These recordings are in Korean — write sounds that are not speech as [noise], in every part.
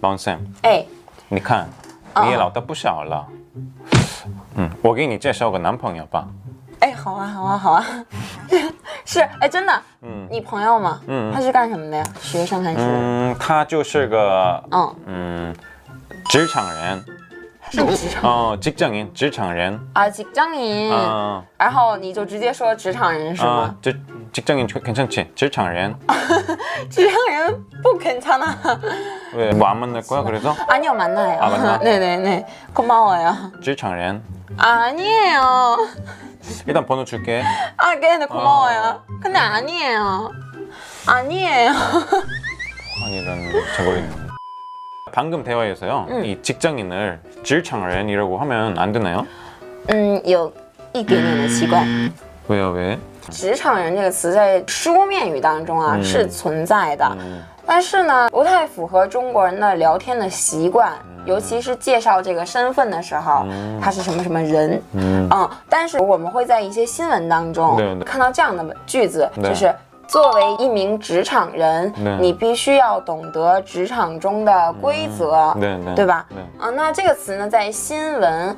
王 Sam，哎，你看你也老大不小了。嗯，我给你介绍个男朋友吧。哎，好啊，好啊，好啊，[laughs] 是，哎，真的，嗯你朋友吗？嗯他是干什么的呀？学生还是？嗯，他就是个嗯，嗯职场人是职场哦，직장인职场人啊，직장인。啊然后你就直接说职场人是吗？ 아, 직- 직장인 괜찮지? 직장人 职场人不괜찮아。 왜 뭐 안 만날 거야? 그래서 아니요 만나요. 아, 만나? 네네네 [laughs] 고마워요. 직장 人 아니에요. 일단 번호 줄게. 아, 네, 고마워요. 근데 아니에요. 아니에요. [laughs] 아니 이런 저거리는. 방금 대화에서요. 이 직장인을 직장人이라고 하면 안 되나요? 嗯，有一点点的奇怪。 왜요? 왜? 职场人这个词在书面语当中啊、嗯。是存在的， 음, 但是呢不太符合中国人的聊天的习惯，尤其是介绍这个身份的时候，他是什么什么人， 음. 嗯，但是我们会在一些新闻当中看到这样的句子，就是。作为一名职场人，你必须要懂得职场中的规则，对吧？对。啊，那这个词呢，在新闻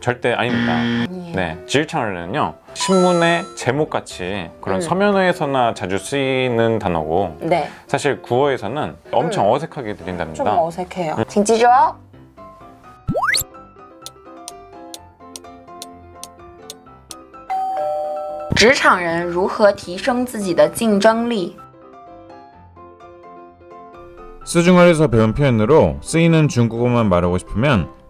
절대 아닙니다. 네, 직장人은요 신문의 제목 같이 그런 음. 서면어에서나 자주 쓰이는 단어고 对， 사실 구어에서는 엄청 어색하게 这么 들린답니다. 어색해요. 请记住哦。职场人如何提升自己的竞争力？ 수중얼에서 배운 표현으로 쓰이는 중국어만 말하고 싶으면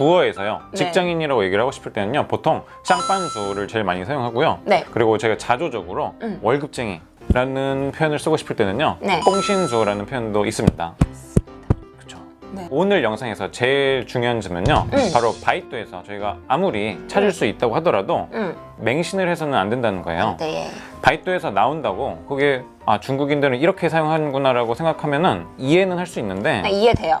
부어에서요. 네. 직장인이라고 얘기를 하고 싶을 때는요. 보통 쌍반수를 제일 많이 사용하고요. 네. 그리고 제가 자조적으로 음. 월급쟁이 라는 표현을 쓰고 싶을 때는요 네. 뽕신수라는 표현도 있습니다 그렇죠. 네. 오늘 영상에서 제일 중요한 점은요 음. 바로 바이트에서 저희가 아무리 찾을 음. 수 있다고 하더라도 음. 맹신을 해서는 안 된다는 거예요 아, 네. 바이트에서 나온다고 그게 아 중국인들은 이렇게 사용하는구나 라고 생각하면 은 이해는 할 수 있는데 아, 이해돼요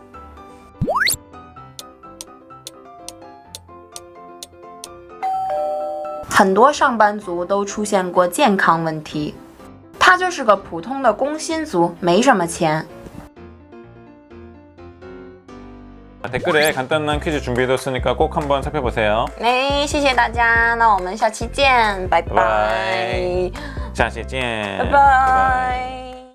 很多上班族都出现过健康问题，他就是个普通的工薪族，没什么钱。 댓글에 간단한 퀴즈 준비해뒀으니까 꼭 한번 살펴보세요. 哎，谢谢大家，那我们下期见，拜拜， 拜拜下期见。拜拜。